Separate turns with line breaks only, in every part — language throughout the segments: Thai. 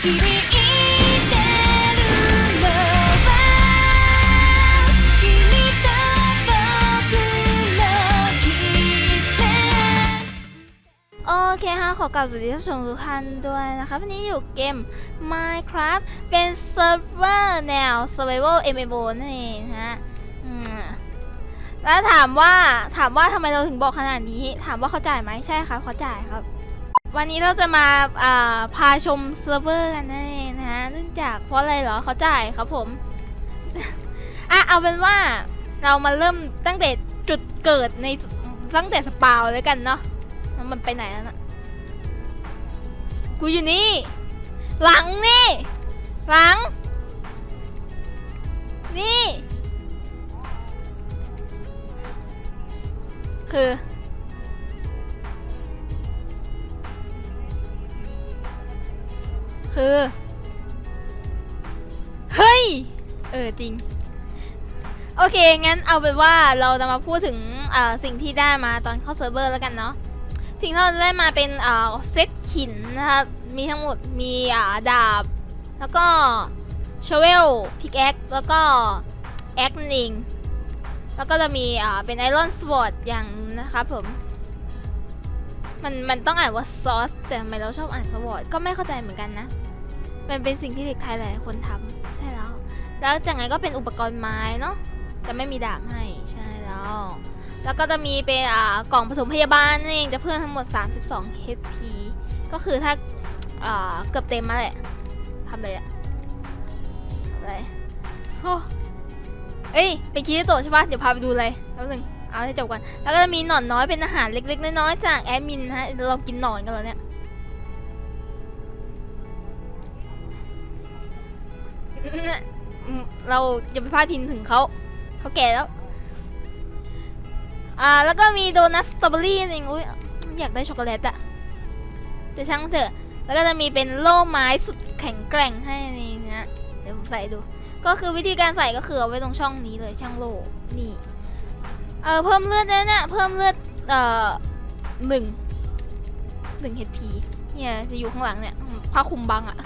โอเคฮะขอกล่าวสวัสดีท่านผู้ชมทุกท่านด้วยนะคะ วันนี้อยู่เกม Minecraft เป็นเซิร์ฟเวอร์แนว Survival MMO นั่นเองฮะแล้วถามว่าถามว่าทำไมเราถึงบอกขนาดนี้ ถามว่าเขาจ่ายไหมใช่ครับเขาจ่ายครับ วันนี้เราจะมาอ่าพาชมเซิร์ฟเวอร์กันนั่นเองนะฮะเนื่องจากเพราะอะไรเหรอเขาจ่ายครับผม อะเอาเป็นว่าเรามาเริ่มตั้งแต่จุดเกิดในตั้งแต่สปาวเลยกันเนาะมันไปไหนแล้วนะกูอยู่นี่ หลังนี่ หลัง นี่ คือ คือ เฮ้ย เออจริง โอเค งั้นเอาเป็นว่าเราจะมาพูดถึงสิ่งที่ได้มาตอนเข้าเซิร์ฟเวอร์แล้วกันเนาะสิ่งที่เราจะได้มาเป็นเซตหินนะครับ มีทั้งหมดมีดาบ แล้วก็ชเวลพิกแอคแล้วก็แอคนั่นเองแล้วก็จะมีอ่าเป็นไอรอนสวอตอย่างนะครับผม มันมันต้องอ่านว่าซอสแต่ทำไมเราชอบอ่านสวอตก็ไม่เข้าใจเหมือนกันนะ มันเป็นสิ่งที่เด็กไทยหลายๆคนทำใช่แล้ว แล้วจากนั้นก็เป็นอุปกรณ์ไม้เนาะแต่ไม่มีดาบให้ใช่แล้ว แล้วก็จะมีเป็นอ่ากล่องผสมพยาบาลนั่นเองจะเพิ่มทั้งหมด 32 HP ก็คือถ้าอ่าเกือบเต็มมาแหละทำเลยอะทำเลยโอ้เอ้ยเป็นคีริโตใช่ปะเดี๋ยวพาไปดูเลยแป๊บนึงเอาให้จบก่อน แล้วก็จะมีหนอนน้อยเป็นอาหารเล็กๆน้อยๆจากแอดมินนะฮะเดี๋ยวเรากินหนอนกันแล้วเนี่ย เราจะไปพาดพิงถึงเขา เขาแก่แล้ว อ่า แล้วก็มีโดนัทสตรอเบอรี่นี่อุ้ยอยากได้ช็อกโกแลตอะแต่ช่างเถอะ แล้วก็จะมีเป็นโล่ไม้สุดแข็งแกร่งให้นี่นะเดี๋ยวผมใส่ดู ก็คือวิธีการใส่ก็คือเอาไว้ตรงช่องนี้เลยช่างโล่นี่ เออเพิ่มเลือดด้วยเนี่ยเพิ่มเลือด เอ่อหนึ่งหนึ่ง HP เนี่ยจะอยู่ข้างหลังเนี่ยผ้าคลุมบังอะ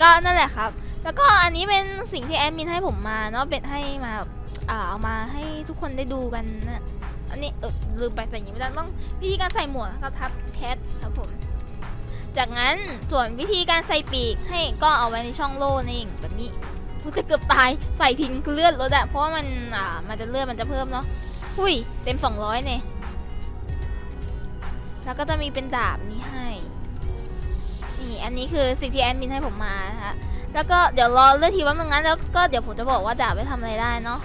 ก็นั่นแหละครับ แล้วก็อันนี้เป็นสิ่งที่แอดมินให้ผมมาเนาะเป็นให้มาแบบอ่าเอามาให้ทุกคนได้ดูกันนะอันนี้เออลืมไปแต่อย่างนี้ไม่ได้ต้องวิธีการใส่หมวกนะครับทับแพทครับผม จากนั้นส่วนวิธีการใส่ปีกให้ก็เอาไว้ในช่องโล่นี่เองแบบนี้กูจะเกือบตายใส่ทิ้งเลือดลดอะเพราะว่ามันอ่ามันจะเลือดมันจะเพิ่มเนาะหุ้ยเต็ม 200เนี่ยแล้วก็จะมีเป็นดาบนี้ให้นี่อันนี้คือสิ่งที่แอดมินให้ผมมานะคะ แล้วก็เดี๋ยวรอเลือกทีว่านึงนั้นแล้วก็เดี๋ยวผมจะบอกว่าดาบไปทำอะไรได้เนาะ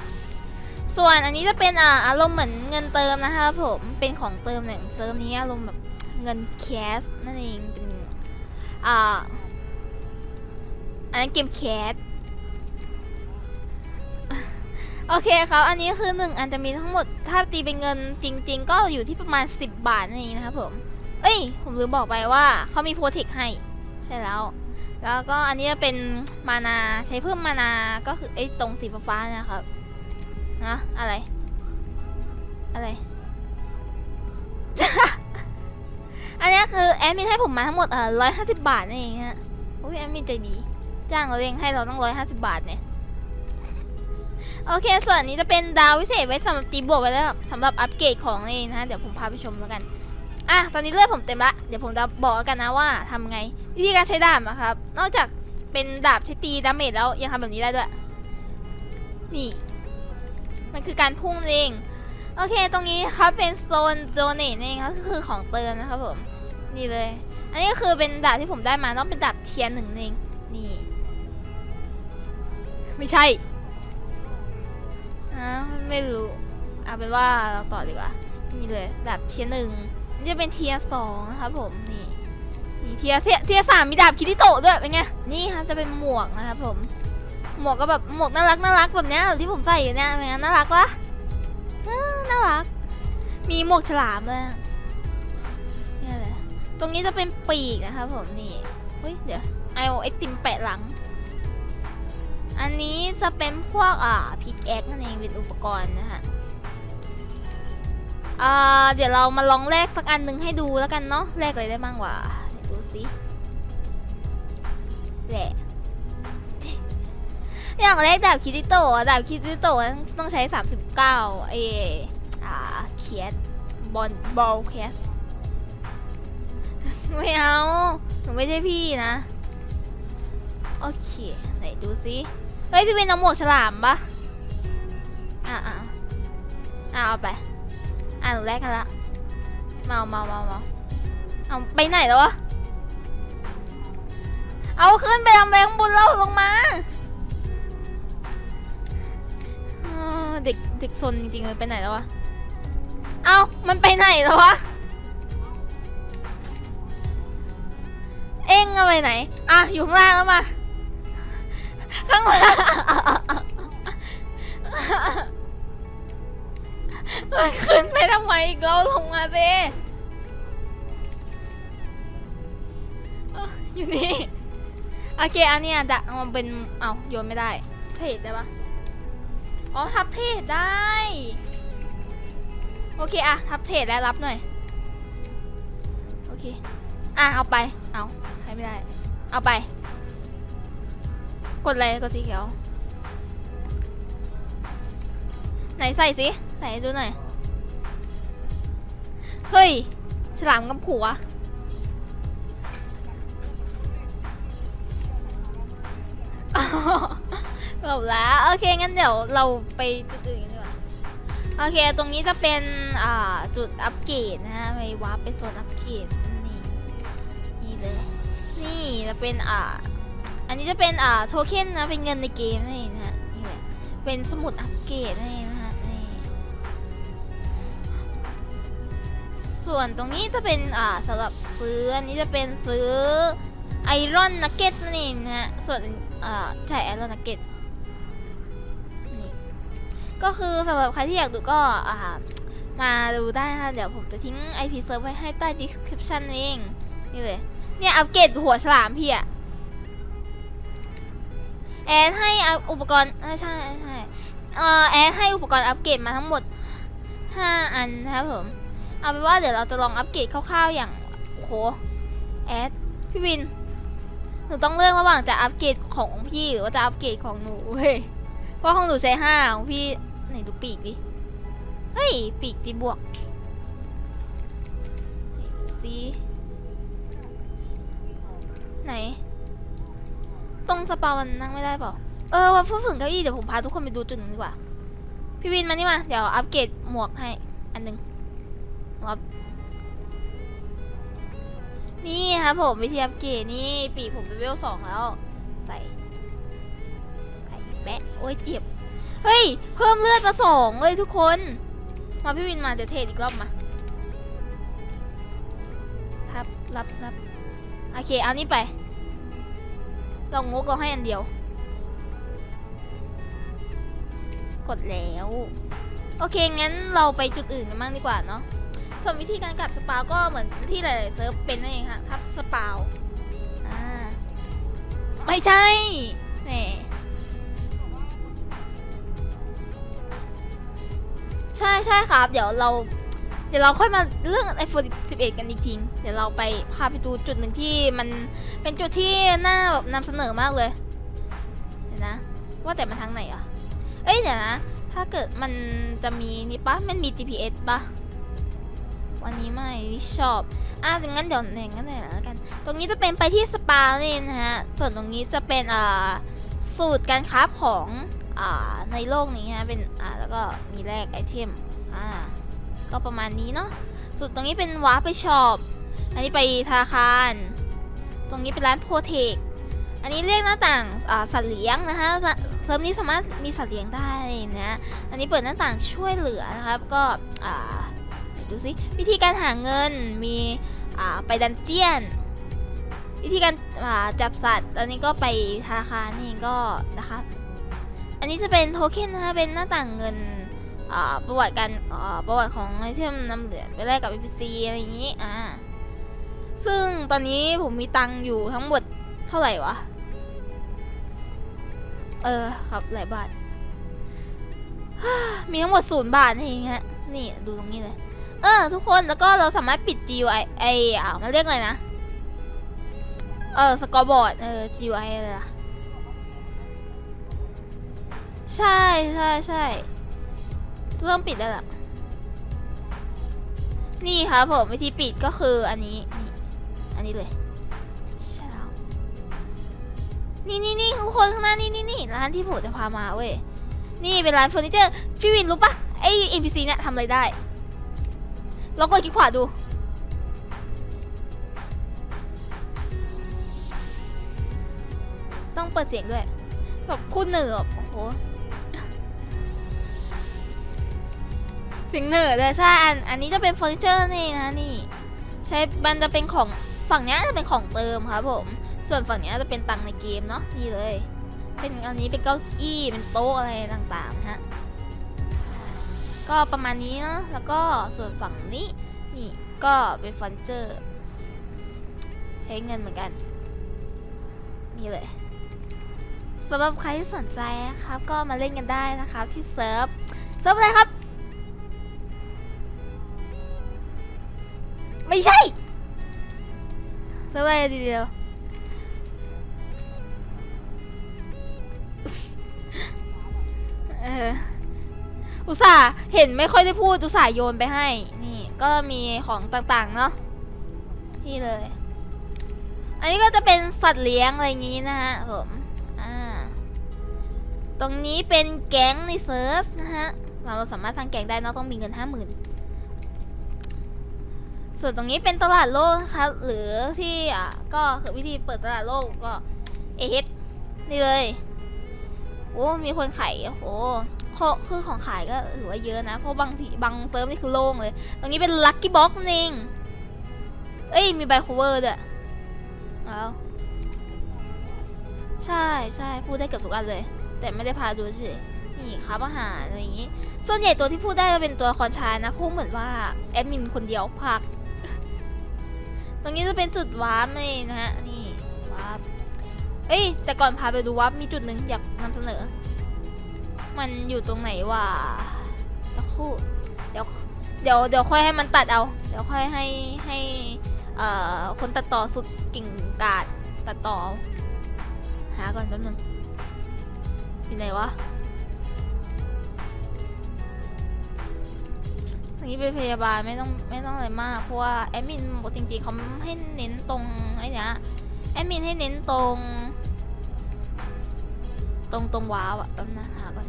ส่วนอันนี้จะเป็นอ่าอารมณ์เหมือนเงินเติมนะคะผมเป็นของเติมเนี่ยเซิร์ฟนี้อารมณ์แบบเงินแคสนั่นเองเป็นอ่าอันนั้นเกมแคสโอเคครับ อันนี้คือหนึ่งอันจะมีทั้งหมด ถ้าตีเป็นเงินจริง ๆ ก็อยู่ที่ประมาณ 10 บาทนั่นเองนะครับผม เอ้ย ผมลืมบอกไปว่าเขามีโปรเทคให้ ใช่แล้ว แล้วก็อันนี้จะเป็นมานาใช้เพิ่มมานาก็คือไอ้ตรงสีฟ้าๆเนะครับนะอะไร อะไร อันนี้คือแอดมินให้ผมมาทั้งหมดเอ่อร้อยห้าสิบบาทนั่นเองฮะอุ้ยแอดมินใจดี จ้างเราเองให้เราต้องร้อยห้าสิบบาทเนี่ยโอเค ส่วนนี้จะเป็นดาววิเศษไว้สำหรับตีบวกไว้แล้วสำหรับอัปเกรดของนี่นะฮะเดี๋ยวผมพาไปชมแล้วกัน อะ ตอนนี้เลือดผมเต็มละ เดี๋ยวผมจะบอกกันนะว่าทำไง วิธีการใช้ดาบนะครับ นอกจากเป็นดาบที่ตีดาเมจแล้วยังทำแบบนี้ได้ด้วย นี่ มันคือการพุ่งเองโอเค ตรงนี้ครับเป็นโซนโจเนตเองครับก็คือของเติมนะครับผม นี่เลย อันนี้ก็คือเป็นดาบที่ผมได้มาต้องเป็นดาบเทียนหนึ่งเอง นี่ ไม่ใช่อ่าไม่รู้เอาเป็นว่าเราต่อดีกว่า นี่เลย ดาบเทียนหนึ่งจะเป็นเทียสองนะครับผม นี่ เทียเทียเทียสามมีดาบคิริโตะด้วยเป็นไงนี่ครับจะเป็นหมวกนะครับผม หมวกก็แบบหมวกน่ารักน่ารักแบบเนี้ยที่ผมใส่อยู่เนี่ยเป็นไงน่ารักปะน่ารัก มีหมวกฉลามด้วยเนี่ยเลยตรงนี้จะเป็นปีกนะครับผมนี่เฮ้ยเดี๋ยวไอโอไอติมแปะหลัง อันนี้จะเป็นพวกอ่าพิกแอคนั่นเองเป็นอุปกรณ์นะฮะเดี๋ยวเรามาลองแลกสักอันหนึ่งให้ดูแล้วกันเนาะแลกอะไรได้บ้างวะ สิแหละอย่างแรกดาบคิริโตะดาบคิริโตะต้องใช้ 39 เออ่าเคียสบอลบอลเคียสไม่เอา หนูไม่ใช่พี่นะ โอเค ไหนดูซิเฮ้ย พี่เป็นน้องหมวกฉลามปะอ่าอ่าอ่าเอาไป อ่าหนูแลกกันละ เมาเมาเมาเมาเอาไปไหนแล้ววะ เอาขึ้นไปทำแรงบนเราลงมาเด็กเด็กซนจริงๆเลยไปไหนแล้ววะ เอามันไปไหนแล้ววะ เอ็งเอาไปไหน อะ อยู่ข้างล่างแล้วมา ข้างล่างมันขึ้นไปทำไมอีกเราลงมาสิเอ้าอยู่นี่ โอเคอันเนี้ยดะมันเป็นเอาโยนไม่ได้ เทรดได้ปะอ๋อทับเทรดได้ โอเคอะทับเทรดแล้วรับหน่อย โอเคอะเอาไป เอาให้ไม่ได้ เอาไป กดอะไรกดสีเขียว ไหนใส่สิใส่ดูหน่อย เฮ้ย ฉลามกับผัว อ๋อจบแล้วโอเคงั้นเดี๋ยวเราไปจุดอื่นกันดีกว่าโอเค ตรงนี้จะเป็นอ่าจุดอัปเกรดนะฮะไปวาร์ปเป็นโซนอัปเกรดนี่นี่เลย นี่จะเป็นอ่าอันนี้จะเป็นอ่าโทเค็นนะเป็นเงินในเกมนั่นเองนะฮะนี่แหละเป็นสมุดอัปเกรดนั่นเองนะฮะนี่ส่วนตรงนี้จะเป็นอ่าสำหรับซื้ออันนี้จะเป็นซื้อไอรอนนักเก็ตนั่นเองนะฮะส่วน อ่าใช่ไอรอนนักเก็ตก็คือสำหรับใครที่อยากดูก็อ่ามาดูได้ค่ะเดี๋ยวผมจะทิ้ง IP serve ไว้ให้ใต้ description เองนี่เลย เนี่ยอัปเกรดหัวฉลามพี่อะแอดให้อุปกรณ์ใช่ใช่เอ่แอดให้อุปกรณ์อัปเกรดมาทั้งหมด 5 อันนะครับผม เอาเป็นว่าเดี๋ยวเราจะลองอัปเกรดคร่าวๆอย่างโอ้โหแอดพี่วิน หนูต้องเลือกระหว่างจะอัปเกรดของพี่หรือว่าจะอัปเกรดของหนูเว้ยเพราะของหนูใช้ห้าของพี่ไหนดูปีกดิ เฮ้ย ปีกตีบวกสิไหน ตรงสปามันนั่งไม่ได้เปล่า เออว่าพูดถึงเก้าอี้เดี๋ยวผมพาทุกคนไปดูจุดหนึงดีกว่า พี่วินมานี่มา เดี๋ยวอัปเกรดหมวกให้ อันหนึงครั ครับผมวิธีอัปเกรดนี่ปีกผมเป็นเวลสองแล้ว ใส่ใส่แปะโอ้ยเจ็บ เฮ้ย เพิ่มเลือดมาสองเลยทุกคน มาพี่วินมาเดี๋ยวเทรดอีกรอบมาทับรับรับโอเค เอานี่ไป ลองงกเราให้อันเดียว กดแล้ว โอเค งั้นเราไปจุดอื่นกันบ้างดีกว่าเนาะ ส่วนวิธีการกลับสปาวก็เหมือนที่หลายๆเซิร์ฟเป็นนั่นเองค่ะทับสปาวอ่าไม่ใช่แหมใช่ใช่ครับ เดี๋ยวเรา เดี๋ยวเราค่อยมาเรื่อง iPhone 11 กันอีกทีเดี๋ยวเราไปพาไปดูจุดหนึ่งที่มันเป็นจุดที่น่าแบบนำเสนอมากเลยเดี๋ยวนะ ว่าแต่มันทางไหนอะ เอ้ยเดี๋ยวนะ ถ้าเกิดมันจะมีนี่ปะมันมี GPS ปะ วันนี้ไม่ชอบอะงั้นเดี๋ยวหนึ่งกันเลยแล้วกัน ตรงนี้จะเป็นไปที่สปาเนี่ยนะฮะ ส่วนตรงนี้จะเป็นอ่าสูตรการคราของอ่าในโลกนี้ฮะ เป็นอ่าแล้วก็มีแลกไอเทม อ่า ก็ประมาณนี้เนาะส่วนตรงนี้เป็นวาร์ปไปช็อปอันนี้ไปธนาคาร ตรงนี้เป็นร้านโพเทค อันนี้เรียกหน้าต่างอ่าสัตว์เลี้ยงนะคะเซิร์ฟนี้สามารถมีสัตว์เลี้ยงได้นะ อันนี้เปิดหน้าต่างช่วยเหลือนะครับ ก็อ่า ดูสิวิธีการหาเงินมีไปดันเจียน วิธีการจับสัตว์ตอนนี้ก็ไปธนาคารนี่ก็นะคะอันนี้จะเป็นโทเค็นนะคะเป็นหน้าต่างเงินประวัติการประวัติของไอเทมน้ำเหรียญไปแลกกับ NPC อะไรอย่างนี้อ่าซึ่งตอนนี้ผมมีตังค์อยู่ทั้งหมดเท่าไหร่วะ เออครับหลายบาท มีทั้งหมดศูนย์บาทนี่เองฮะนี่ดูตรงนี้เลย เออ ทุกคนแล้วก็เราสามารถปิด GUI ไออ่ามันเรียกอะไรนะ เออสกอร์บอร์ดเออ GUI อะไรล่ะใช่ใช่ใช่ต้องปิดได้วล่ะนี่ครับผมวิธีปิดก็คืออันนี้นี่อันนี้เลยใช่แล้วนี่นี่นี่ทุกคนข้างหน้านี่นี่นี่ร้านที่ผมจะพามาเว้ยนี่เป็นร้านเฟอร์นิเจอร์พี่วินรู้ปะไอ NPC เนี่ยทำอะไรได้ ลองกดคลิกขวาดู ต้องเปิดเสียงด้วย แบบพูดเหนือโอ้โหเสียงเหนือเลยใช่อันอันนี้จะเป็นเฟอร์นิเจอร์นี่นะนี่ ใช้มันจะเป็นของฝั่งนี้จะเป็นของเติมครับผมส่วนฝั่งนี้จะเป็นตังในเกมเนาะนี่เลย เป็นอันนี้เป็นเก้าอี้เป็นโต๊ะอะไรต่างๆนะฮะ ก็ประมาณนี้เนาะแล้วก็ส่วนฝั่งนี้นี่ก็เป็นเฟอร์นิเจอร์ ใช้เงินเหมือนกัน นี่เลยสำหรับใครที่สนใจนะครับ ก็มาเล่นกันได้นะครับที่เซิร์ฟเซิร์ฟอะไรครับ ไม่ใช่เซิร์ฟอะไรดีเดียวเออ อุตส่าห์เห็นไม่ค่อยได้พูดอุตส่าห์โยนไปให้ นี่ก็มีของต่างๆเนาะนี่เลย อันนี้ก็จะเป็นสัตว์เลี้ยงอะไรอย่างงี้นะฮะผมอ่าตรงนี้เป็นแก๊งในเซิร์ฟนะฮะเราสามารถสร้างแก๊งได้เนอะต้องมีเงินห้าหมื่นส่วนตรงนี้เป็นตลาดโลกนะคะหรือที่อะก็คือวิธีเปิดตลาดโลกก็เอเฮดนี่เลยโอ้มีคนขายโอ้โห คือของขายก็ถือว่าเยอะนะ เพราะบางทีบางเซิร์ฟนี่คือโล่งเลย ตรงนี้เป็นลัคกี้บ็อกนั่นเองเอ้ย มีไบโคเวอร์ด้วยว้าวใช่ใช่พูดได้เกือบทุกอันเลย แต่ไม่ได้พาดูเฉยนี่ครับอาหารอะไรอย่างงี้ ส่วนใหญ่ตัวที่พูดได้จะเป็นตัวคอนชายนะพูดเหมือนว่าแอดมินคนเดียวพัก ตรงนี้จะเป็นจุดวาร์ปเลยนะฮะ นี่วาร์ปเอ้ย แต่ก่อนพาไปดูวาร์ปมีจุดหนึ่งอยากนำเสนอ มันอยู่ตรงไหนวะตะคู่เดี๋ยวเดี๋ยวเดี๋ยวค่อยให้มันตัดเอา เดี๋ยวค่อยให้ให้เอ่อคนตัดต่อสุดกิ่งกาดตัดต่อเอาหาก่อนแป๊บนึงอยู่ไหนวะตรงนี้เป็นพยาบาลไม่ต้องไม่ต้องอะไรมาก เพราะว่าแอดมินบอกจริงๆเขาให้เน้นตรงไอ้นี้แอดมินให้เน้นตรง ตรงตรงว้าวอะแป๊บนะหาก่อน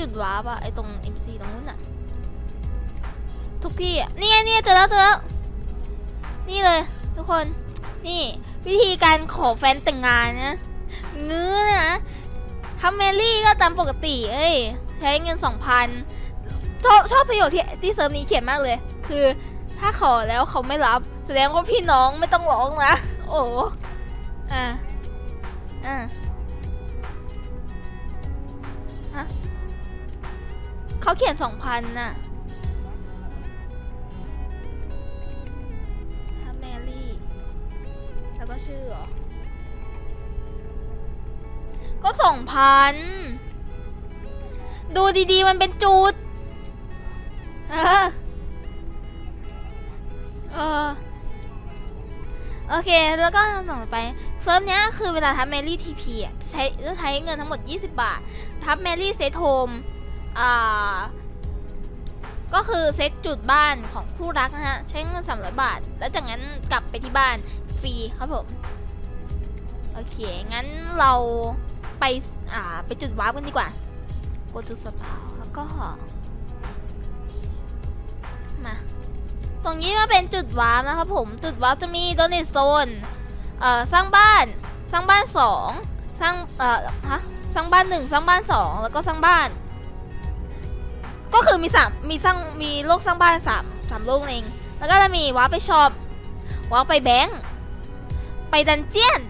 จุดว้าบอะไอตรง MC ตรงนู้นอะทุกที่อะเนี่ยเนี่ยเจอแล้วเจอแล้วนี่เลย ทุกคนนี่วิธีการขอแฟนแต่งงานนะงื้อนะทำเมลี่ก็ตามปกติ เอ้ยใช้เงินสองพันชอบชอบประโยคที่ที่เซิร์ฟนี้เขียนมากเลย คือถ้าขอแล้วเขาไม่รับ แสดงว่าพี่น้องไม่ต้องร้องนะ โอ้อ่าอ่า เขาเขียนสองพันน่ะฮับแมรี่ แล้วก็ชื่อเหรอ ก็สองพัน ดูดีๆ มันเป็นจุด เออ เออโอเค แล้วก็ต่อไปเฟิร์มเนี้ยคือเวลาทับแมรี่ทีพีอะใช้จะใช้เงินทั้งหมด 20 บาท ทับแมรี่เซตโฮม ก็คือเซ็ตจุดบ้านของคู่รักนะฮะ ใช้เงิน 300 บาท แล้วจากนั้นกลับไปที่บ้านฟรีครับผม โอเค งั้นเราไปอ่าไปจุดวาร์ปกันดีกว่า go to spawn แล้วก็ มา ตรงนี้มาเป็นจุดวาร์ปนะครับผม จุดวาร์ปจะมี donate zone เอ่อ สร้างบ้าน สร้างบ้านสองสร้าง เอ่อ ฮะ สร้างบ้านหนึ่งสร้างบ้านสองแล้วก็สร้างบ้าน ก็คือมีสามมีสร้างมีโลกสร้างบ้านสามสามโลกเอง แล้วก็จะมีวาร์ปไปช็อปวาร์ปไปแบงค์ไปดันเจียน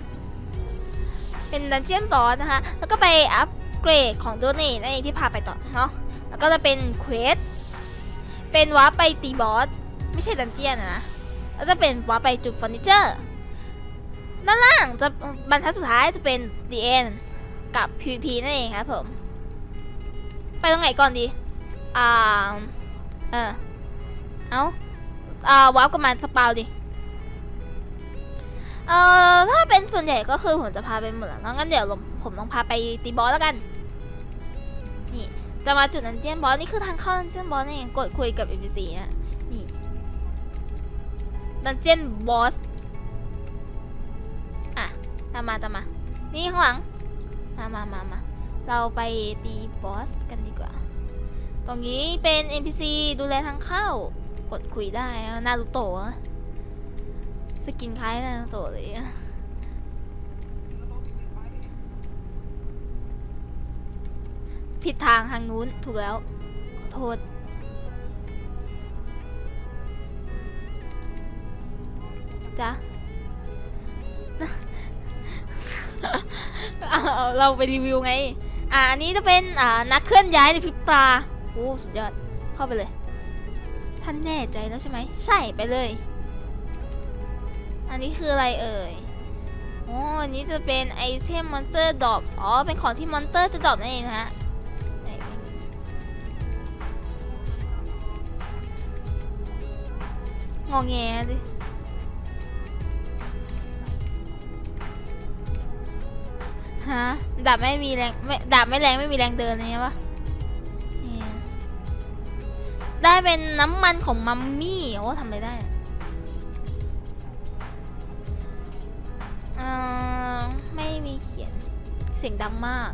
เป็นดันเจียนบอสนะคะ แล้วก็ไปอัปเกรดของโดเนทนั่นเองที่พาไปต่อเนาะ แล้วก็จะเป็นเควส เป็นวาร์ปไปตีบอส ไม่ใช่ดันเจียนนะ แล้วจะเป็นวาร์ปไปจุดเฟอร์นิเจอร์ ด้านล่างจะบรรทัดสุดท้ายจะเป็น the end กับ PVP นั่นเองครับผม ไปตรงไหนก่อนดี อ่าเออเอาอ่าวาร์ปกันมาสปาวดิ เอ่อ ถ้าเป็นส่วนใหญ่ก็คือผมจะพาไปเหมืองเนงั้นเดี๋ยวผมลองพาไปตีบอสแล้วกัน นี่ จะมาจุดนันเจียนบอสนี่คือทางเข้านันเจียนบอสนี่เองกดคุยกับ NPC นะนี่ดันเจียนบอส อะ ตามมาตามมา นี่ข้างหลัง มามามามาเราไปตีบอสกันดีกว่า ตรงนี้เป็น NPC ดูแลทางเข้า กดคุยได้นารูโตะสกินคล้ายนารูโตะเลยผิดทางทางนู้นถูกแล้ว ขอโทษ จ้ะเเราไปรีวิวไง อ่าอันนี้จะเป็นอ่านักเคลื่อนย้ายในพริบตา โอ้สุดยอด เข้าไปเลย ท่านแน่ใจแล้วใช่ไหม ใช่ไปเลย อันนี้คืออะไรเอ่ยอ๋ออันนี้จะเป็นไอเทมมอนสเตอร์ดรอปอ๋อ เป็นของที่มอนสเตอร์จะดรอปนั่นเองนะฮะไหนงอแงดิฮะดาบไม่มีแรงไม่ดาบไม่แรงไม่มีแรงเดินอะไรเงี้ยปะ ได้เป็นน้ำมันของมัมมี่โอ้ทำอะไรได้อะเอ่อไม่มีเขียนเสียงดังมาก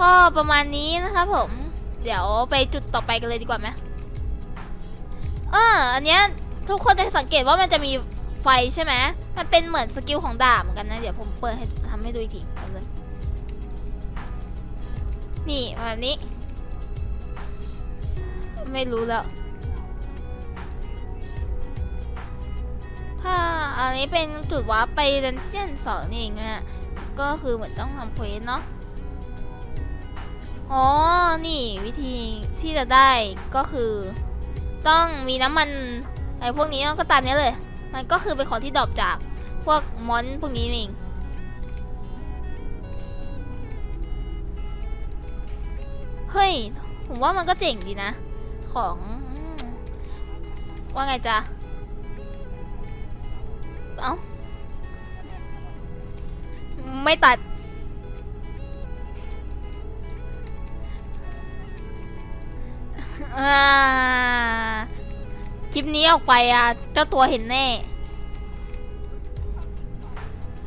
ก็ประมาณนี้นะคะผม เดี๋ยวไปจุดต่อไปกันเลยดีกว่าไหมเอออันเนี้ยทุกคนจะสังเกตว่ามันจะมีไฟใช่ไหมมันเป็นเหมือนสกิลของดาบเหมือนกันนะ เดี๋ยวผมเปิดให้ทำให้ดูอีกทีเลยนี่แบบนี้ ไม่รู้แล้ว ถ้าอันนี้เป็นจุดวาร์ปไปดันเจียนสองนี่เองอะก็คือเหมือนต้องทำเควสเนาะ อ๋อ นี่วิธีที่จะได้ก็คือ ต้องมีน้ำมันอะไรพวกนี้ก็ตามนี้เลย มันก็คือเป็นของที่ดรอปจากพวกมอนพวกนี้เองเฮ้ย ผมว่ามันก็เจ๋งดีนะ ของอืมว่าไงจ๊ะ เอ้า ไม่ตัด อ่า คลิปนี้ออกไปอะ เจ้าตัวเห็นแน่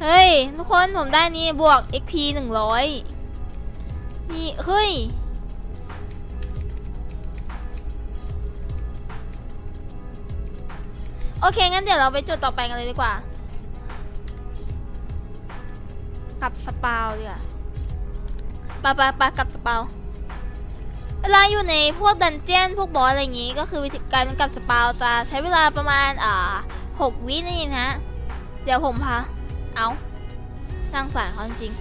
เฮ้ย ทุกคนผมได้นี่บวก XP หนึ่งร้อยนี่ เฮ้ย โอเค งั้นเดี๋ยวเราไปจุดต่อไปกันเลยดีกว่า กับสปาวดีกว่าปะปะปะกับสปาวเวลาอยู่ในพวกดันเจียนพวกบอสอะไรอย่างงี้ ก็คือวิธีการกับสปาวจะใช้เวลาประมาณอ่าหกวินี่นะ เดี๋ยวผมพา เอาสร้างสารเขาจริง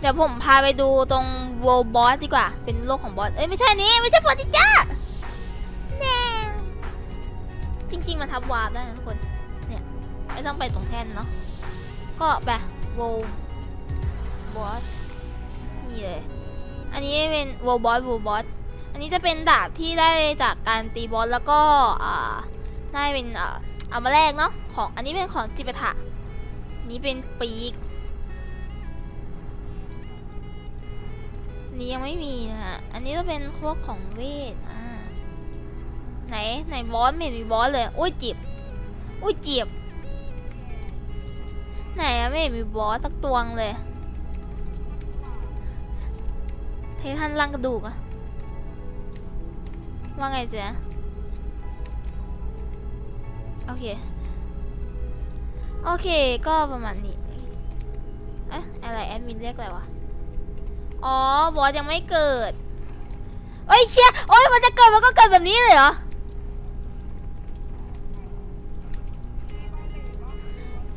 เดี๋ยวผมพาไปดูตรงโวบอสดีกว่า เป็นโลกของบอส เอ้ยไม่ใช่นี้ไม่ใช่ฟอร์ติจ้า จริง ๆ มันทับวาร์ปได้นะทุกคน เนี่ย ไม่ต้องไปตรงแท่นเนาะ ก็ไปโวบอสนี่เลย อันนี้เป็นโวบอสโวบอส อันนี้จะเป็นดาบที่ได้จากการตีบอสแล้วก็อ่าได้เป็นอ่าเอามาแลกเนาะ ของ อันนี้เป็นของจิปาถะนี้เป็นปีก นี่ยังไม่มีนะฮะ อันนี้จะเป็นพวกของเวทอ่า ไหนไหนบอสไม่มีบอสเลยอุ้ยจีบอุ้ยจีบไหนอะไม่มีบอสสักตัวงเลยเททันลังกระดูกอะว่าไงเจ๊โอเค โอเคก็ประมาณนี้ เอ๊ะอะไรแอดมินเรียกอะไรวะ อ๋อบอสยังไม่เกิด เอ้ยเชียโอ้ยมันจะเกิดมันก็เกิดแบบนี้เลยเหรอ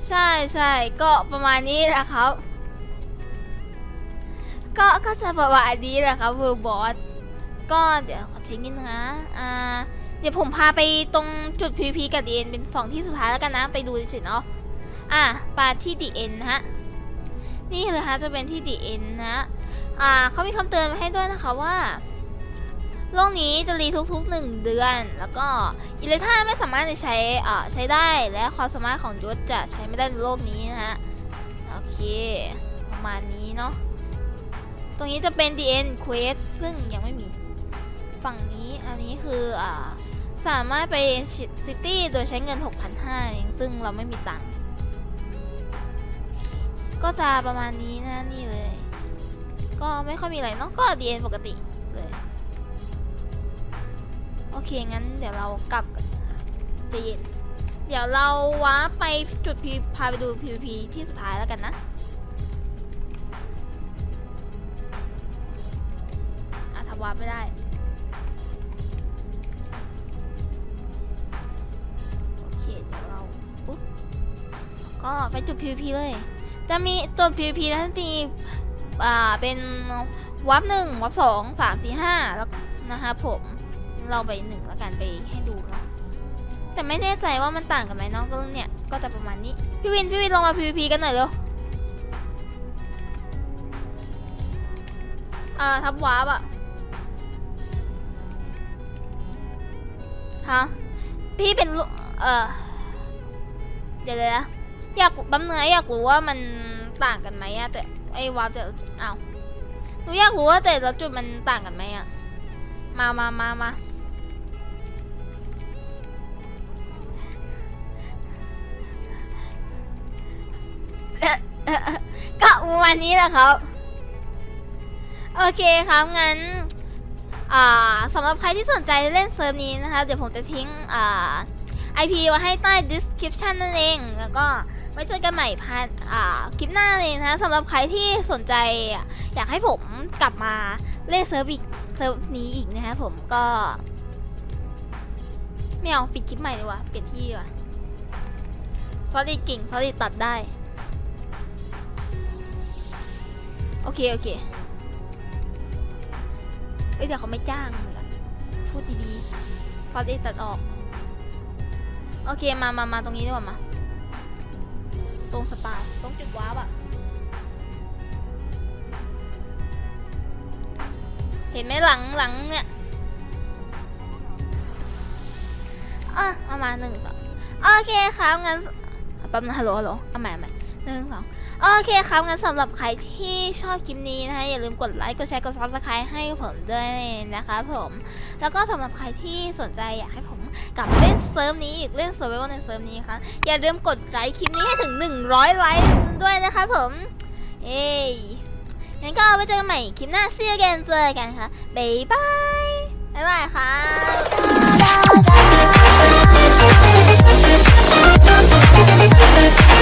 ใช่ใช่ก็ประมาณนี้แหละครับ ก็ก็จะประมาณนี้แหละครับเวอร์บอสก็เดี๋ยวขอเช็คนิดนึงนะอ่าเดี๋ยวผมพาไปตรงจุด PVP กับ DN เป็นสองที่สุดท้ายแล้วกันนะ ไปดูเฉยๆเนาะอะปาที่ DN นะฮะนี่เลยฮะจะเป็นที่ DN นะฮะอ่าเขามีคำเตือนมาให้ด้วยนะคะว่า โลกนี้จะรีทุกๆหนึ่งเดือน แล้วก็อิเลท่าไม่สามารถจะใช้อ่าใช้ได้และความสามารถของยุทธจะใช้ไม่ได้ในโลกนี้นะฮะโอเค ประมาณนี้เนาะตรงนี้จะเป็น The End Quest ซึ่งยังไม่มี ฝั่งนี้อันนี้คืออ่าสามารถไปซิตี้โดยใช้เงิน 6,500 ซึ่งเราไม่มีตังค์ก็จะประมาณนี้นะนี่เลย ก็ไม่ค่อยมีอะไรเนาะก็ The End ปกติ โอเค งั้นเดี๋ยวเรากลับจะเย็นเดี๋ยวเราว้าไปจุด PVP พาไปดู PVP ที่สุดท้ายแล้วกันนะอะทำวาไม่ได้โอเคเดี๋ยวเราปุ๊บก็ไปจุด PVP เลย จะมีจุด PVP ทันทีอ่า เป็นวับหนึ่งวับสองสามสี่ห้าแล้วนะคะผม เราไปหนึ่งแล้วกันไปให้ดูเนาะแต่ไม่แน่ใจว่ามันต่างกันไหมเนาะก็เนี่ยก็จะประมาณนี้พี่วินพี่วินลงมา PVP กันหน่อยเร็วอ่าทับวาร์ปอะฮะพี่เป็นลูเออเดี๋ยวๆนะอยากบัมเนื้ออยากรู้ว่ามันต่างกันไหมอะแต่ไอ้วาร์ปแต่ละจุดอ้าวหนูอยากรู้ว่าแต่ละจุดมันต่างกันไหมอะมามามามา ก็ประมาณนี้แหละครับ โอเคครับงั้นสำหรับใครที่สนใจเล่นเซิร์ฟนี้นะคะ เดี๋ยวผมจะทิ้งไอ่า IP ไว้ให้ใต้ description นั่นเอง แล้วก็ไว้เจอกันใหม่พาร์ทคลิปหน้าเลยนะคะสำหรับใครที่สนใจอยากให้ผมกลับมาเล่นเซิร์ฟอีกเซิร์ฟนี้อีกนะคะผมก็ไม่เอาปิดคลิปใหม่ดีกว่าเปลี่ยนที่ดีกว่าซอรี่เก่งซอรี่ตัดได้ โอเค โอเค เอ้ยเดี๋ยวเขาไม่จ้างเลยอะพูดดีๆฟอสได้ตัดออก โอเค มามามาตรงนี้ดีกว่ามา ตรงสปา ตรงจุดว้าร์ปอะเห็นไหมหลังหลังเนี่ยอะเอามาหนึ่งสองโอเคครับงั้นแป๊บนึงฮัลโหลฮัลโหลเอาใหม่เอาใหม่ หนึ่งสองโอเคครับงั้นสำหรับใครที่ชอบคลิปนี้นะคะอย่าลืมกดไลค์กดแชร์กดซับสไครต์ให้ผมด้วยนะคะผมแล้วก็สำหรับใครที่สนใจอยากให้ผมกลับเล่นเซิร์ฟนี้อีกเล่นเซิร์ฟเวอร์ในเซิร์ฟนี้ค่ะอย่าลืมกดไลค์คลิปนี้ให้ถึง 100 ไลค์ด้วยนะคะผมเอ้ยงั้นก็ไว้เจอกันใหม่คลิปหน้าเซียกันเจอกันค่ะบ๊ายบายบ๊ายบายค่ะ